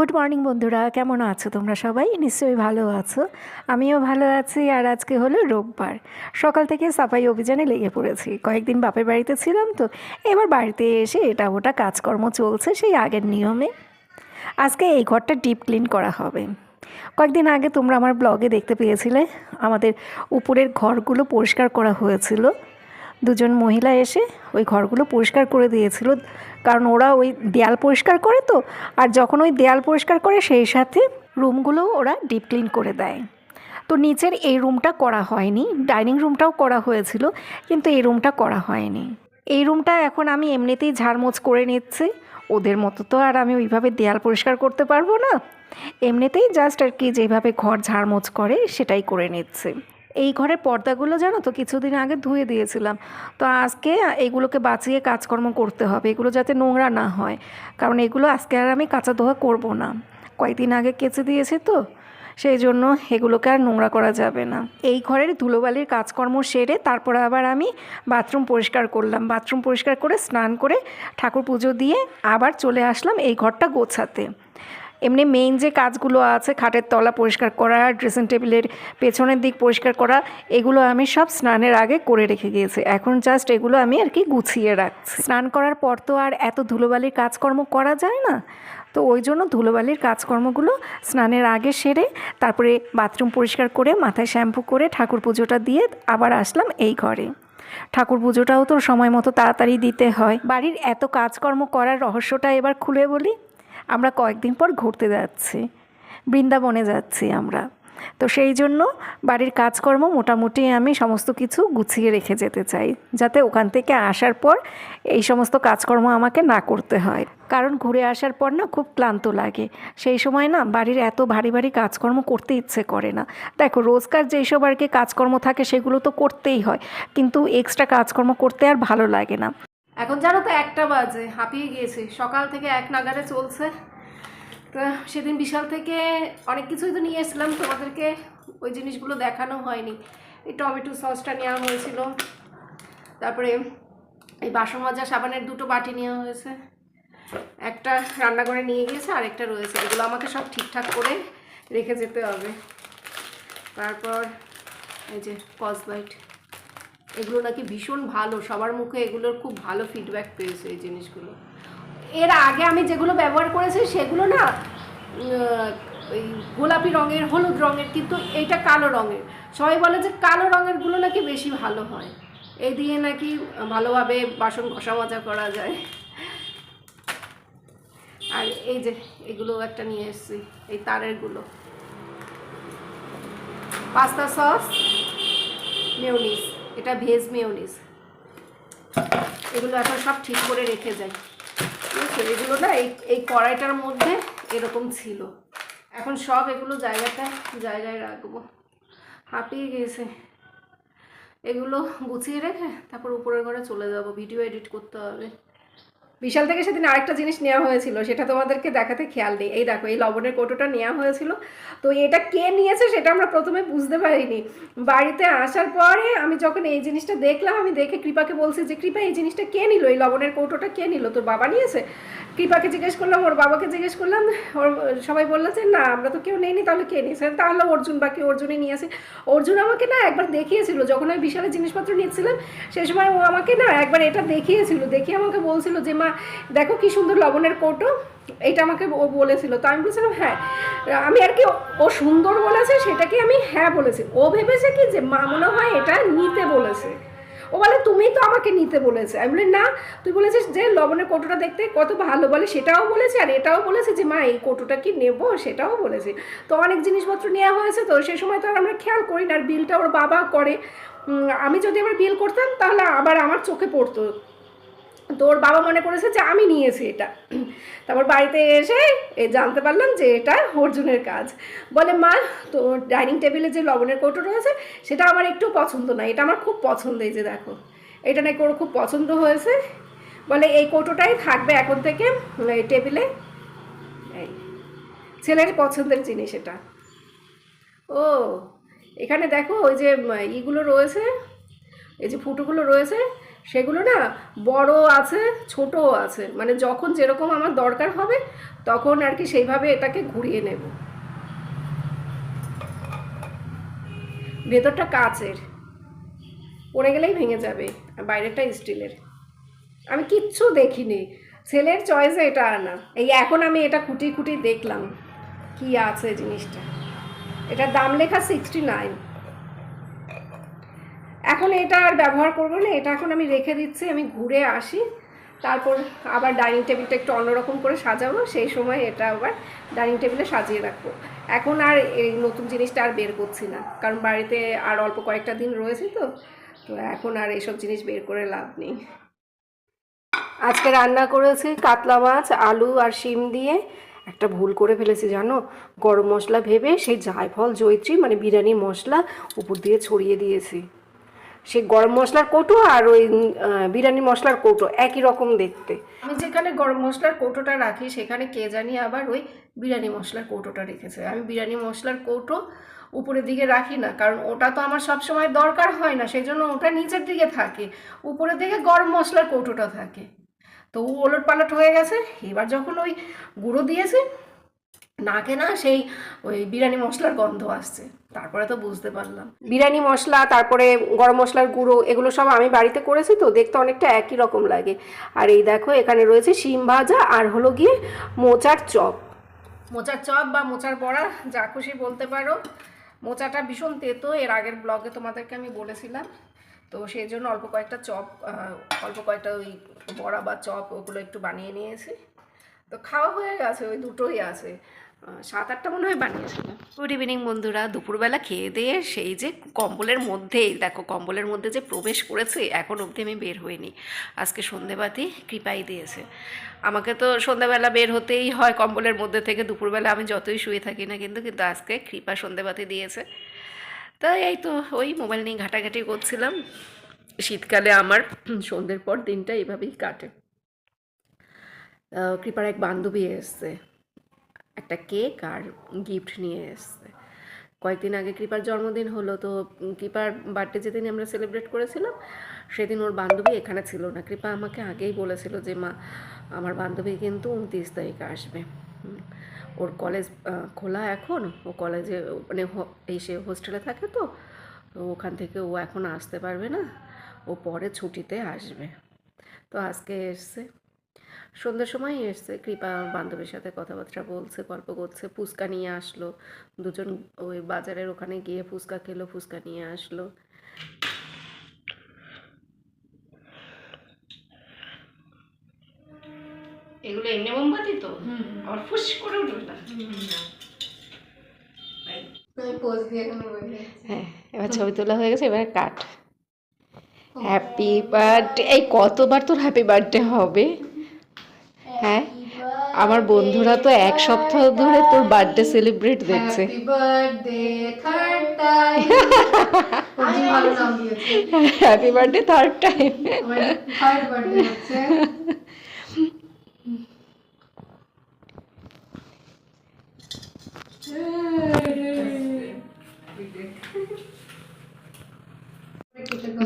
Good morning বন্ধুরা, কেমন আছো তোমরা সবাই? নিশ্চয়ই ভালো আছো। আমিও ভালো আছি, আর আজকে হলো রোববার। সকাল থেকে সাফাই অভিযানে লেগে পড়েছি। কয়েকদিন বাপের বাড়িতে ছিলাম তো, এবার বাড়িতে এসে এটা ওটা কাজকর্ম চলছে সেই আগের নিয়মে। আজকে এই ঘরটা ডিপ ক্লিন করা হবে। কয়েকদিন আগে তোমরা আমার ব্লগে দেখতে পেয়েছিলে, আমাদের উপরের ঘরগুলো পরিষ্কার করা হয়েছিল। দুজন মহিলা এসে ওই ঘরগুলো পরিষ্কার করে দিয়েছিল। কারণ ওরা ওই দেয়াল পরিষ্কার করে তো, আর যখন ওই দেয়াল পরিষ্কার করে সেই সাথে রুমগুলো ওরা ডিপ ক্লিন করে দেয়। তো নিচের এই রুমটা করা হয়নি, ডাইনিং রুমটাও করা হয়েছিল, কিন্তু এই রুমটা করা হয়নি। এই রুমটা এখন আমি এমনিতেই ঝাড়মোছ করে নিচ্ছি, ওদের মতো তো আর আমি ওইভাবে দেয়াল পরিষ্কার করতে পারব না। এমনিতেই জাস্ট আর কি যেভাবে ঘর ঝাড়মোছ করে সেটাই করে নিচ্ছে। এই ঘরের পর্দাগুলো জানো তো কিছুদিন আগে ধুয়ে দিয়েছিলাম। তো আজকে এইগুলোকে বাঁচিয়ে কাজকর্ম করতে হবে, এগুলো যাতে নোংরা না হয়। কারণ এগুলো আজকে আর আমি কাঁচা ধোয়া করব না। কয়েকদিন আগে কেচে দিয়েছে তো, সেই জন্য এগুলোকে আর নোংরা করা যাবে না। এই ঘরের ধুলোবালির কাজকর্ম সেরে তারপরে আবার আমি বাথরুম পরিষ্কার করলাম। বাথরুম পরিষ্কার করে স্নান করে ঠাকুর পুজো দিয়ে আবার চলে আসলাম এই ঘরটা গোছাতে। এমনি মেইন যে কাজগুলো আছে, খাটের তলা পরিষ্কার করা ড্রেসিং টেবিলের পেছনের দিক পরিষ্কার করা, এগুলো আমি সব স্নানের আগে করে রেখে গিয়েছি। এখন জাস্ট এগুলো আমি আর কি গুছিয়ে রাখছি। স্নান করার পর তো আর এত ধুলোবালির কাজকর্ম করা যায় না। তো ওই জন্য ধুলোবালির কাজকর্মগুলো স্নানের আগে সেরে, তারপরে বাথরুম পরিষ্কার করে, মাথায় শ্যাম্পু করে, ঠাকুর পুজোটা দিয়ে আবার আসলাম এই ঘরে। ঠাকুর পুজোটাও তো সময় মতো তাড়াতাড়ি দিতে হয়। বাড়ির এত কাজকর্ম করার রহস্যটা এবার খুলে বলি। আমরা কয়েকদিন পর ঘুরতে যাচ্ছি। বৃন্দাবনে যাচ্ছি আমরা। তো সেই জন্য বাড়ির কাজকর্ম মোটামুটি আমি সমস্ত কিছু গুছিয়ে রেখে যেতে চাই, যাতে ওখান থেকে আসার পর এই সমস্ত কাজকর্ম আমাকে না করতে হয়। কারণ ঘুরে আসার পর না খুব ক্লান্ত লাগে। সেই সময় না বাড়ির এত ভারী ভারী কাজকর্ম করতে ইচ্ছে করে না। দেখো, রোজকার যেসব আর কি কাজকর্ম থাকে সেগুলো তো করতেই হয়, কিন্তু এক্সট্রা কাজকর্ম করতে আর ভালো লাগে না। এখন জানো তো একটা বাজে, হাঁপিয়ে গিয়েছে। সকাল থেকে এক নাগারে চলছে। তো সেদিন বিশাল থেকে অনেক কিছুই তো নিয়ে এসেছিলাম, তোমাদেরকে ওই জিনিসগুলো দেখানো হয়নি। এই টমেটো সসটা নেওয়া হয়েছিল। তারপরে এই বাসন মাজা সাবানের দুটো বাটি নেওয়া হয়েছে। একটা রান্নাঘরে নিয়ে গিয়েছে আর একটা রয়েছে। এগুলো আমাকে সব ঠিকঠাক করে রেখে যেতে হবে। তারপর এই যে কসবাইট এগুলো নাকি ভীষণ ভালো, সবার মুখে এগুলোর খুব ভালো ফিডব্যাক পেয়েছে এই জিনিসগুলো। এর আগে আমি যেগুলো ব্যবহার করেছি সেগুলো না ওই গোলাপি রঙের, হলুদ রঙের, কিন্তু এইটা কালো রঙের। সবাই বলে যে কালো রঙেরগুলো নাকি বেশি ভালো হয়। এই দিয়ে নাকি ভালোভাবে বাসন ঘষা মাজা করা যায়। আর এই যে এগুলো একটা নিয়ে এসেছি, এই তারেরগুলো পাস্তা সস মেয়নিস এটা ভেজ মেয়নিস এগুলো এখন সব ঠিক করে রেখে যাই বুঝছ? এগুলো না, এই এই কড়াইটার মধ্যে এরকম ছিল। এখন সব এগুলো জায়গাটা, জায়গায় রাখব। হাঁপিয়ে গিয়েছে। এগুলো গুছিয়ে রেখে তারপর উপরের ঘরে চলে যাব। ভিডিও এডিট করতে হবে। বিশাল থেকে সেদিন আরেকটা জিনিস নেওয়া হয়েছিল, সেটা তোমাদেরকে দেখাতে খেয়াল নেই। এই দেখো, এই লবণের কৌটোটা নেওয়া হয়েছিল। তো এটা কে নিয়েছে সেটা আমরা প্রথমে বুঝতে পারিনি। বাড়িতে আসার পরে আমি যখন এই জিনিসটা দেখলাম, আমি দেখে কৃপাকে বলছি যে, কৃপা, এই জিনিসটা কে নিল? এই লবণের কৌটোটা কে নিল? তোর বাবা নিয়েছে? কৃপাকে জিজ্ঞেস করলাম, ওর বাবাকে জিজ্ঞেস করলাম, ওর সবাই বলল যে, না, আমরা তো কেউ নেইনি, তাহলে কে নিয়েছে তাহলে অর্জুন, বাকি অর্জুনই নিয়েছে অর্জুন আমাকে না একবার দেখিয়েছিল, যখন আমি বিশালের জিনিসপত্র নিচ্ছিলাম সেই সময় ও আমাকে না একবার এটা দেখিয়েছিল, দেখিয়ে আমাকে বলছিল যে, মা, দেখো কি সুন্দর লবণের কৌটো। এটা আমাকে ও বলেছিল, তো আমি বলছিলাম হ্যাঁ। আমি আর কি, ও সুন্দর বলেছে, সেটাকে আমি হ্যাঁ বলেছি। ও ভেবেছে কি যে, মা, মনে হয় এটা নিতে বলেছে। ও বলে, তুমি তো আমাকে নিতে বলেছে। আমি বলি, না, তুই বলেছিস যে লবণের কোটোটা দেখতে কত ভালো বলে, সেটাও বলেছে, আর এটাও বলেছে যে, মা, এই কোটোটা কি নেব? সেটাও বলেছে। তো অনেক জিনিসপত্র নেওয়া হয়েছে, তো সেই সময় তো আর আমরা খেয়াল করি না, আর বিলটা ওর বাবা করে। আমি যদি আবার বিল করতাম, তাহলে আবার আমার চোখে পড়তো। তো ওর বাবা মনে করেছে যে আমি নিয়েছি এটা। তারপর বাড়িতে এসে এ জানতে পারলাম যে এটা অর্জুনের কাজ। বলে, মা তো ডাইনিং টেবিলে যে লবণের কৌটো রয়েছে, সেটা আমার একটু পছন্দ না এটা আমার খুব পছন্দ, এই যে দেখো। এটা নাকি ওর খুব পছন্দ হয়েছে। বলে, এই কৌটোটাই থাকবে এখন থেকে এই টেবিলে। এই, ছেলের পছন্দের জিনিস এটা। ও, এখানে দেখো ওই যে ইগুলো রয়েছে, এই যে ফুটোগুলো রয়েছে সেগুলো না বড় আছে, ছোটও আছে। মানে যখন যেরকম আমার দরকার হবে, তখন আর কি সেইভাবে এটাকে ঘুরিয়ে নেব। ভেতরটা কাচের। পড়ে গেলেই ভেঙে যাবে, আর বাইরেটা স্টিলের। আমি কিচ্ছু দেখিনি। ছেলের চয়েসে এটা আনা। এই এখন আমি এটা খুঁটি খুঁটি দেখলাম। কি আছে জিনিসটা। এটার দাম লেখা সিক্সটি নাইন এখন এটা আর ব্যবহার করব না, এটা এখন আমি রেখে দিচ্ছি, আমি ঘুরে আসি, তারপর আবার ডাইনিং টেবিলটা একটু অন্যরকম করে সাজাবো, সেই সময় এটা আবার ডাইনিং টেবিলে সাজিয়ে রাখব। এখন আর এই নতুন জিনিসটা আর বের করছি না, কারণ বাড়িতে আর অল্প কয়েকটা দিন রয়েছে তো তো এখন আর এইসব জিনিস বের করে লাভ নেই। আজকে রান্না করেছি কাতলা মাছ, আলু আর শিম দিয়ে, একটা ভুল করে ফেলেছি জানো? গরম মশলা ভেবে সেই জায়ফল, জয়ত্রী মানে বিরিয়ানি মশলা উপর দিয়ে ছড়িয়ে দিয়েছি। সেই গরম মশলার কৌটো আর ওই বিরিয়ানি মশলার কৌটো একই রকম দেখতে। আমি যেখানে গরম মশলার কৌটোটা রাখি, সেখানে কে জানি আবার ওই বিরিয়ানি মশলার কৌটোটা রেখেছে। আমি বিরিয়ানি মশলার কৌটো উপরের দিকে রাখি না, কারণ ওটা তো আমার সব সময় দরকার হয় না সেই জন্য ওটা নিচের দিকে থাকে। উপরের দিকে গরম মশলার কৌটোটা থাকে। তো ওলট পালট হয়ে গেছে, এবার যখন ওই গুঁড়ো দিয়েছে নাকে না সেই ওই বিরিয়ানি মশলার গন্ধ আসছে। তারপরে তো বুঝতে পারলাম। বিরিয়ানি মশলা তারপরে গরম মশলার গুঁড়ো এগুলো সব আমি বাড়িতে করেছি তো দেখতে অনেকটা একই রকম লাগে। আর এই দেখো এখানে রয়েছে শিম ভাজা আর হলো গিয়ে মোচার চপ। মোচার চপ বা মোচার বড়া যা খুশি বলতে পারো। মোচাটা ভীষণ তেতো এর আগের ব্লগে তোমাদেরকে আমি বলেছিলাম। তো সেই জন্য অল্প কয়েকটা চপ অল্প কয়েকটা ওই বড়া বা চপ ওগুলো একটু বানিয়ে নিয়েছি। তো খাওয়া হয়ে গেছে ওই দুটোই আছে। সাত আটটা মনে হয় বানিয়েছিলাম গুড ইভিনিং বন্ধুরা, দুপুরবেলা খেয়ে দিয়ে সেই যে কম্বলের মধ্যেই, দেখো কম্বলের মধ্যে যে প্রবেশ করেছে, এখন অবধি আমি বের হইনি। আজকে সন্ধেবাতি কৃপাই দিয়েছে। আমাকে তো সন্ধ্যাবেলা বের হতেই হয় কম্বলের মধ্যে থেকে, দুপুরবেলা আমি যতই শুয়ে থাকি না কিন্তু কিন্তু আজকে কৃপা সন্ধেবাতি দিয়েছে। তো এই তো, ওই মোবাইল নিয়ে ঘাটাঘাটি করছিলাম। শীতকালে আমার সন্ধ্যের পর দিনটা এইভাবেই কাটে। কৃপার এক বান্ধবী এসছে। একটা কেক আর গিফট নিয়ে এসছে। কয়েকদিন আগে কৃপার জন্মদিন হলো, তো কৃপার বার্থডে যেদিন আমরা সেলিব্রেট করেছিলাম, সেদিন ওর বান্ধবী এখানে ছিল না। কৃপা আমাকে আগেই বলেছিল যে, মা, আমার বান্ধবী কিন্তু উনত্রিশ তারিখে আসবে। ওর কলেজ খোলা এখন। ও কলেজে মানে হ- এই সে হোস্টেলে থাকে তো তো ওখান থেকে ও এখন আসতে পারবে না। ও পরে ছুটিতে আসবে। তো আজকে এসছে। সন্ধ্যের সময় এসছে কৃপা বান্ধবীর সাথে কথাবার্তা বলছে গল্প করছে ফুচকা নিয়ে আসলো। দুজন ওই বাজারের ওখানে গিয়ে ফুচকা খেলো ফুচকা নিয়ে আসলো। এগুলো এমনি মোমবাতি তো? আবার ফুস করে উঠবে না? হ্যাঁ এবার ছবি তোলা হয়ে গেছে এবার কাট। হ্যাপি বার্থডে এই কতবার তোর হ্যাপি বার্থডে হবে? হ্যাঁ আমার বন্ধুরা তো এক সপ্তাহ ধরে তোর বার্থডে সেলিব্রেট দেখছে। Happy birthday third time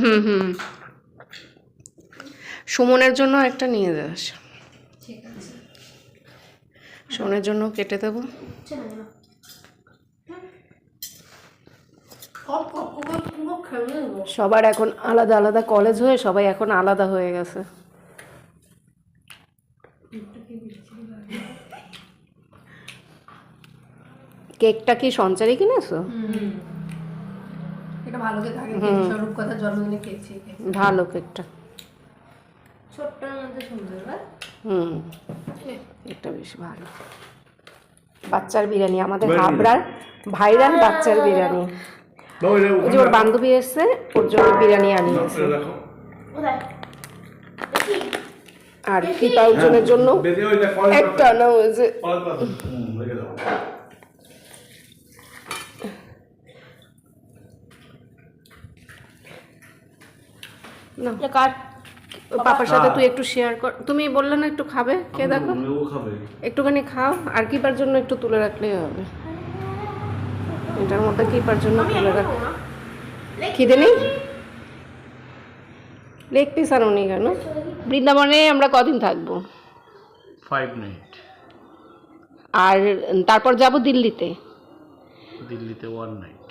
hmm hmm. সুমনের জন্য একটা নিয়ে যাস। ঠিক আছে। জন্য কেটে দেবো। সবার এখন আলাদা আলাদা কলেজ হয়ে সবাই এখন আলাদা হয়ে গেছে। কেকটা কি সঞ্চারে কিনেছো? ভালো কে থাকে স্বরূপ কথা জন্মদিনে খেয়েছি ভালো কেকটা। ছোট্টর মধ্যে সুন্দর হুম। এটা বেশ ভালো। বাচ্চার বিরিয়ানি আমাদের হাবড়ার ভাইরাল বাচ্চার বিরিয়ানি। ওই যে ওর বান্ধবী এসছে ওর জন্য বিরিয়ানি আনিয়েছে আর কৃপা অর্জনের জন্য কলের একটা হুম রেখে দাও। না। পাপার সাথে তুই একটু শেয়ার কর। তুমি বললে না একটু খাবে? কে দেখো? একটুখানি খাও আর কিপার জন্য একটু তুলে রাখলেই হবে। এটার মধ্যে কিপার জন্য তুলে রাখ খিদে নেই? লেগ পিস আনুনি কেন? বৃন্দাবনে আমরা কদিন থাকব? ফাইভ নাইট আর তারপর যাব দিল্লিতে। দিল্লিতে ওয়ান নাইট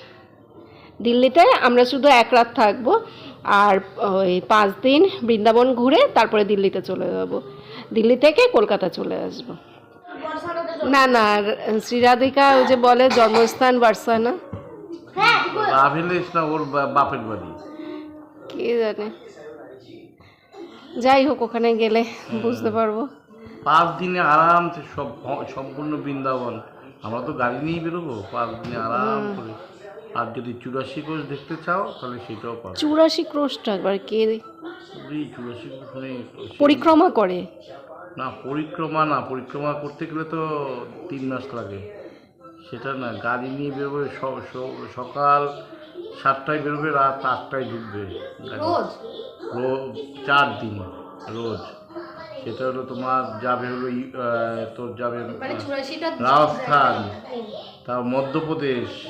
দিল্লিতে আমরা শুধু এক রাত থাকব। আর ওই পাঁচ দিন বৃন্দাবন ঘুরে তারপরে দিল্লিতে চলে যাব। দিল্লি থেকে কলকাতা চলে আসব। না না শ্রীরাধিকা ওই যে বলে জন্মস্থান বার্সানা। না ওর বাপের বাড়ি। কে জানে? যাই হোক ওখানে গেলে বুঝতে পারব। পাঁচ দিনে আরামসে সব সম্পূর্ণ বৃন্দাবন। আমরা তো গাড়ি নিয়েই বেরোবো পাঁচ দিনে আরাম করে। আর যদি চুরাশি কোষ দেখতে চাও তাহলে সেটাও পাবে। চুরাশি ক্রোশটা একবার কে চুরাশি মানে পরিক্রমা করে। না পরিক্রমা না পরিক্রমা করতে গেলে তো তিন মাস লাগে। সেটা না গাড়ি নিয়ে বেরোবে সকাল সাতটায় বেরোবে রাত আটটায় ঢুকবে। গাড়ি। রোজ? রোজ চার দিন রোজ। সেটা হলো তোমার যাবে হলো ই- তোর যাবে মানে রাজস্থান তার মধ্যপ্রদেশ।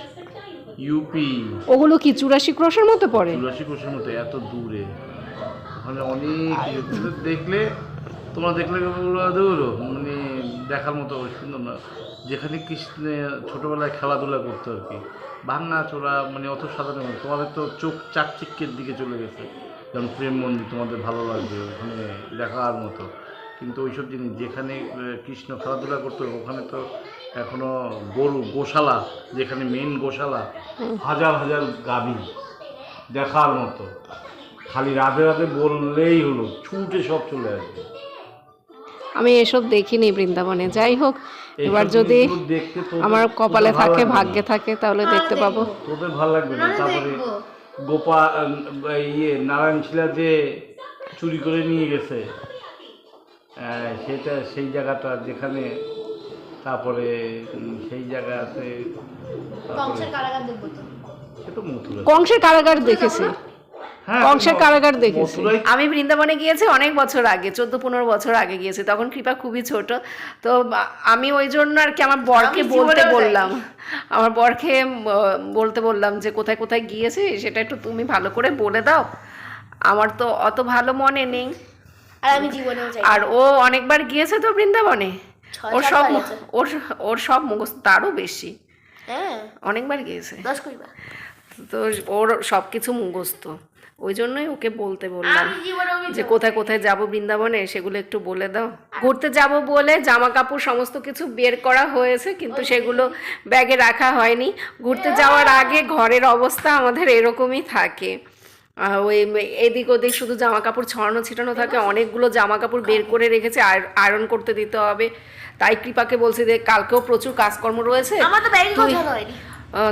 ইউপি ওগুলো কি চুরাশি ক্রোশের মতো পড়ে? চুরাশি কোষের মতো এত দূরে। ওখানে অনেক দেখলে তোমরা দেখলে দূর মানে দেখার মতো সুন্দর না। যেখানে কৃষ্ণে ছোটোবেলায় খেলাধুলা করতো আর কি। ভাঙা চোরা মানে অত সাধারণ। তোমাদের তো চোখ চাকচিক্যের দিকে চলে গেছে। যেমন প্রেম মন্দির তোমাদের ভালো লাগবে ওখানে দেখার মতো। কিন্তু ওইসব জিনিস যেখানে কৃষ্ণ খেলাধুলা করতো ওখানে তো এখনও গরু গোশালা যেখানে মেন গোশালা হাজার হাজার গাভী দেখার মতো। খালি রাধে রাধে বললেই হলো ছুটে সব চলে আসবে। আমি এসব দেখিনি বৃন্দাবনে। যাই হোক এবার যদি আমার কপালে থাকে ভাগ্যে থাকে তাহলে দেখতে পাবো। তোদের ভালো লাগবে না। তারপরে গোপা ইয়ে নারায়ণ শিলা যে চুরি করে নিয়ে গেছে সেটা সেই জায়গাটা যেখানে তারপরে সেই জায়গাতে সে তো মথুরা কংসের কারাগার দেখেছি। হ্যাঁ কংসের কারাগার দেখেছি। আমি বৃন্দাবনে গিয়েছি অনেক বছর আগে চোদ্দ পনেরো বছর আগে গিয়েছি তখন কৃপা খুবই ছোট। তো আমি ওই জন্য আর কি আমার বরকে বলতে বললাম। আমার বরকে বলতে বললাম যে কোথায় কোথায় গিয়েছি সেটা একটু তুমি ভালো করে বলে দাও। আমার তো অত ভালো মনে নেই। আর আমি জীবনেও আর ও অনেকবার গিয়েছে তো বৃন্দাবনে? ওর সব ওর ওর সব মুখস্থ তারও বেশি। হ্যাঁ। অনেকবার গিয়েছে। দশ তো ওর সব কিছু মুখস্থ। ওই জন্যই ওকে বলতে বললাম যে কোথায় কোথায় যাব বৃন্দাবনে সেগুলো একটু বলে দাও। ঘুরতে যাব বলে জামা কাপড় সমস্ত কিছু বের করা হয়েছে কিন্তু সেগুলো ব্যাগে রাখা হয়নি। ঘুরতে যাওয়ার আগে ঘরের অবস্থা আমাদের এরকমই থাকে। ওই এদিক ওদিক শুধু জামা কাপড় ছড়ানো ছিটানো থাকে অনেকগুলো জামা কাপড় বের করে রেখেছে আয়রন করতে দিতে হবে। তাই কৃপাকে বলছি যে কালকেও প্রচুর কাজকর্ম রয়েছে। আমার তো ব্যাগই তুই- গোছানো হয়নি।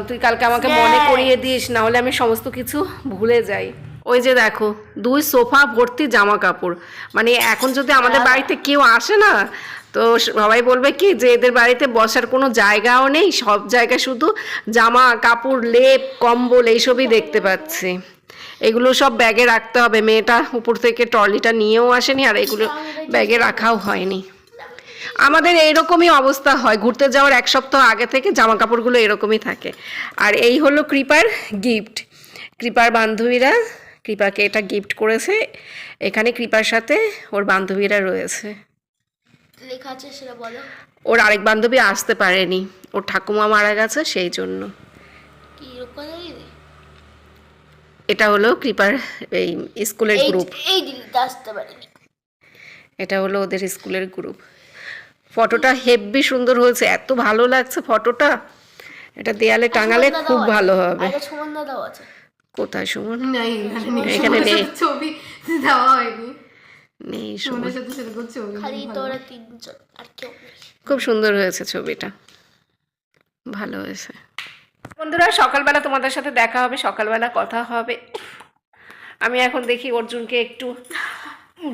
তুই কালকে আমাকে মনে করিয়ে দিস না হলে আমি সমস্ত কিছু ভুলে যাই। ওই যে দেখো দুই সোফা ভর্তি জামা কাপড় মানে এখন যদি আমাদের বাড়িতে কেউ আসে না তো সবাই বলবে কি যে এদের বাড়িতে বসার কোনো জায়গাও নেই সব জায়গায় শুধু জামা কাপড় লেপ কম্বল এইসবই দেখতে পাচ্ছি। এগুলো সব ব্যাগে রাখতে হবে। মেয়েটা উপর থেকে ট্রলিটা নিয়েও আসেনি আর এগুলো ব্যাগে রাখাও হয়নি। আমাদের এইরকমই অবস্থা হয়। ঘুরতে যাওয়ার এক সপ্তাহ আগে থেকে জামা কাপড়গুলো এরকমই থাকে। আর এই হলো কৃপার গিফট কৃপার বান্ধবীরা কৃপাকে এটা গিফট করেছে। এখানে কৃপার সাথে ওর বান্ধবীরা রয়েছে। লেখা আছে সেটা বলো। ওর আরেক বান্ধবী আসতে পারেনি। ওর ঠাকুমা মারা গেছে সেই জন্য। কি এটা হলো কৃপার এই স্কুলের গ্রুপ এই আসতে পারেনি। এটা হলো ওদের স্কুলের গ্রুপ ফটোটা হেব্বি সুন্দর হয়েছে এত ভালো লাগছে ফটোটা। এটা দেয়ালে টাঙালে খুব ভালো হবে। আরে সুমন দাদাও আছে। কোথায় সুমন? নেই এখানে নেই। ছবি দেওয়া হয়নি। নেই সুমন। খালি তোরা তিনজন আর কেউ নেই। খুব সুন্দর হয়েছে ছবিটা। ভালো হয়েছে। বন্ধুরা সকালবেলা তোমাদের সাথে দেখা হবে সকালবেলা কথা হবে। আমি এখন দেখি অর্জুনকে একটু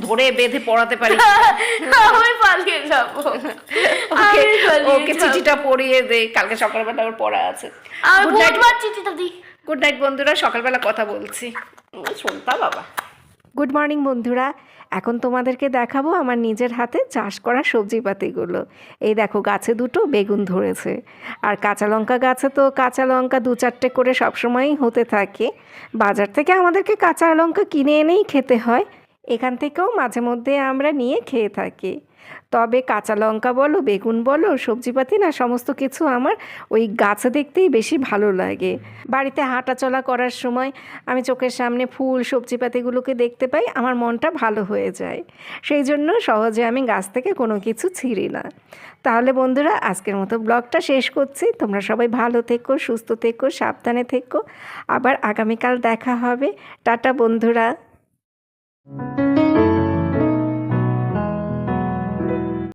ধরে বেঁধে পড়াতে পারি। আমি পালিয়ে যাব। ওকে ওকে চিঠিটা পড়িয়ে দে কালকে সকালবেলা ওর পড়া আছে। গুড নাইট চিঠিটা দিই। গুড নাইট বন্ধুরা সকালবেলা কথা বলছি। শুনতা বাবা। গুড মর্নিং বন্ধুরা। এখন তোমাদেরকে দেখাবো আমার নিজের হাতে চাষ করা সবজিপাতিগুলো। এই দেখো, গাছে দুটো বেগুন ধরেছে। আর কাঁচা লঙ্কা গাছে তো কাঁচা লঙ্কা দু চারটে করে সবসময়ই হতে থাকে। বাজার থেকে আমাদেরকে কাঁচা লঙ্কা কিনে এনেই খেতে হয়। এখান থেকেও মাঝে মধ্যে আমরা নিয়ে খেয়ে থাকি। তবে কাঁচা লঙ্কা বলো, বেগুন বলো, সবজিপাতি না সমস্ত কিছু আমার ওই গাছে দেখতেই বেশি ভালো লাগে। বাড়িতে হাঁটাচলা করার সময় আমি চোখের সামনে ফুল, সবজিপাতিগুলোকে দেখতে পাই, আমার মনটা ভালো হয়ে যায়। সেই জন্য সহজে আমি গাছ থেকে কোনো কিছু ছিঁড়ি না। তাহলে বন্ধুরা, আজকের মতো ব্লগটা শেষ করছি। তোমরা সবাই ভালো থেকো, সুস্থ থেকো, সাবধানে থেকো। আবার আগামীকাল দেখা হবে। টাটা বন্ধুরা।